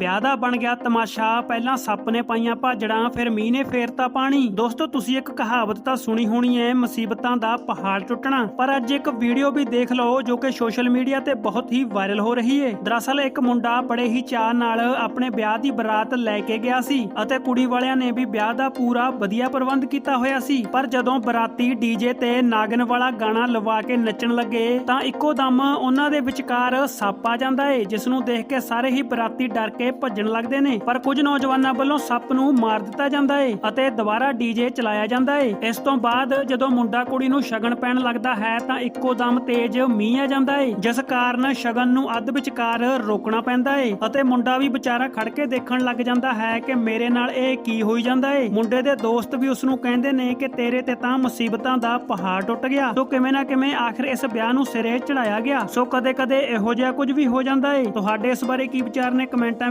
ਵਿਆਹ ਦਾ ਬਣ ਗਿਆ ਤਮਾਸ਼ਾ, ਪਹਿਲਾਂ ਸੱਪ ਨੇ ਪਾਈਆਂ ਭਾਜੜਾਂ, ਫਿਰ ਮੀਂਹ ਨੇ ਫੇਰਤਾ ਪਾਣੀ। ਦੋਸਤੋ, ਤੁਸੀਂ ਇੱਕ ਕਹਾਵਤ ਤਾਂ ਸੁਣੀ ਹੋਣੀ ਹੈ ਮੁਸੀਬਤਾਂ ਦਾ ਪਹਾੜ ਟੁੱਟਣਾ। ਪਰ ਅੱਜ ਇੱਕ ਵੀਡੀਓ ਵੀ ਦੇਖ ਲਓ, ਜੋ ਕਿ ਸੋਸ਼ਲ ਮੀਡੀਆ ਤੇ ਬਹੁਤ ਹੀ ਵਾਇਰਲ ਹੋ ਰਹੀ ਹੈ ਦਰਅਸਲ, ਇੱਕ ਮੁੰਡਾ ਬੜੇ ਹੀ ਚਾਅ ਨਾਲ ਆਪਣੇ ਵਿਆਹ ਦੀ ਬਰਾਤ ਲੈ ਕੇ ਗਿਆ ਸੀ ਅਤੇ ਕੁੜੀ ਵਾਲਿਆਂ ਨੇ ਵੀ ਵਿਆਹ ਦਾ ਪੂਰਾ ਵਧੀਆ ਪ੍ਰਬੰਧ ਕੀਤਾ ਹੋਇਆ ਸੀ। ਪਰ ਜਦੋਂ ਬਰਾਤੀ ਡੀਜੇ ਤੇ ਨਾਗਨ ਵਾਲਾ ਗਾਣਾ ਲਵਾ ਕੇ ਨੱਚਣ ਲੱਗੇ, ਤਾਂ ਇੱਕੋ ਦਮ ਉਹਨਾਂ ਦੇ ਵਿਚਕਾਰ ਸੱਪ ਆ ਜਾਂਦਾ ਏ ਜਿਸ ਨੂੰ ਦੇਖ ਕੇ ਸਾਰੇ ਹੀ ਬਰਾਤੀ ਡਰ ਕੇ ਭੱਜਣ ਲੱਗਦੇ ਨੇ। ਪਰ ਕੁਝ ਨੌਜਵਾਨਾਂ ਵੱਲੋਂ ਸੱਪ ਨੂੰ ਮਾਰ ਦਿੱਤਾ ਜਾਂਦਾ ਏ ਅਤੇ ਦੁਬਾਰਾ ਡੀਜੇ ਚਲਾਇਆ ਜਾਂਦਾ ਏ। ਇਸ ਤੋਂ ਬਾਅਦ ਜਦੋਂ ਮੁੰਡਾ ਕੁੜੀ ਨੂੰ ਸ਼ਗਨ ਪੈਣ ਲੱਗਦਾ ਹੈ ਤਾਂ ਇੱਕੋ ਦਮ ਤੇਜ਼ ਮੀਂਹ ਆ ਜਾਂਦਾ ਏ, ਜਿਸ ਕਾਰਨ ਸ਼ਗਨ ਨੂੰ ਅੱਧ ਵਿਚਕਾਰ ਰੋਕਣਾ ਪੈਂਦਾ ਏ ਅਤੇ ਮੁੰਡਾ ਵੀ ਵਿਚਾਰਾ ਖੜ ਕੇ ਦੇਖਣ ਲੱਗ ਜਾਂਦਾ ਹੈ ਕਿ ਮੇਰੇ ਨਾਲ ਇਹ ਕੀ ਹੋਈ ਜਾਂਦਾ ਏ। ਮੁੰਡੇ ਦੇ ਦੋਸਤ ਵੀ ਉਸ ਨੂੰ ਕਹਿੰਦੇ ਨੇ ਕਿ ਤੇਰੇ ਤੇ ਤਾਂ ਮੁਸੀਬਤਾਂ ਦਾ ਪਹਾੜ ਟੁੱਟ ਗਿਆ। ਸੋ ਕਿਵੇਂ ਨਾ ਕਿਵੇਂ ਆਖਰ ਇਸ ਵਿਆਹ ਨੂੰ ਸਿਰੇ ਚੜਾਇਆ ਗਿਆ। ਸੋ ਕਦੇ-ਕਦੇ ਇਹੋ ਜਿਹਾ ਕੁਝ ਵੀ ਹੋ ਜਾਂਦਾ ਏ। ਤੁਹਾਡੇ ਇਸ ਬਾਰੇ ਕੀ ਵਿਚਾਰ ਨੇ ਕਮੈਂਟਾਂ